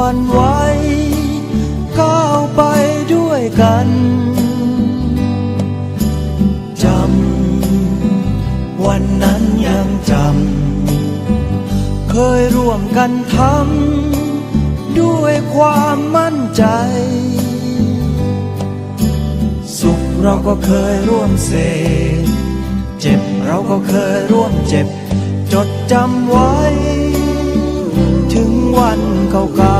ฝันไว้ ก้าวไปด้วยกันจำวันนั้นยังจำเคยร่วมกันทำด้วยความมั่นใจ สุขเราก็เคยร่วมเสพเจ็บเราก็เคยร่วมเจ็บ จดจำไว้ ถึงวันเก่า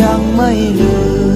ยังไม่ลืม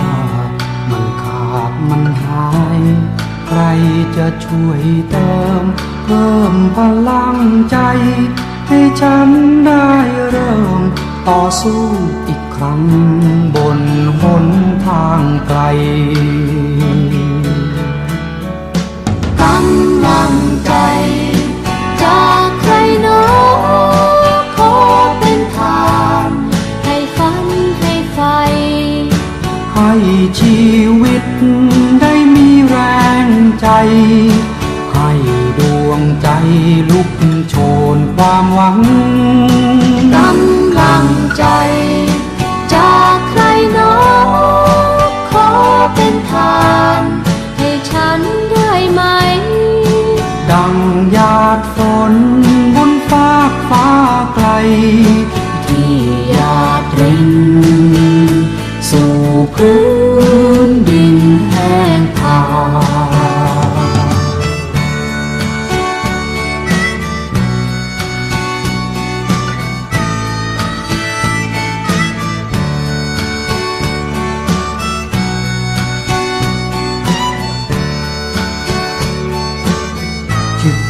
ใครจะช่วยเติม เพิ่มพลังใจ ให้ฉันได้เริ่ม ต่อสู้อีกครั้งบนหนทางไกลกำลังใจจากใครหนอขอเป็นทานให้ฝันให้ไฟ ให้ชีวิตได้มีแรง ใจ ให้ดวงใจลุกโชนความหวังกำลังใจ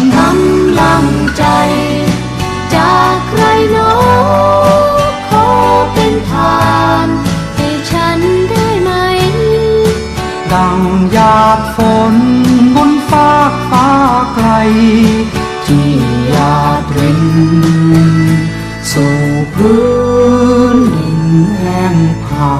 กำลังใจ จากใครหนอขอเป็นทานให้ฉันได้ไหม ดังหยาดฝนบนฟากฟ้าไกล ที่หยาดรินสู่พื้นดินแห้งผา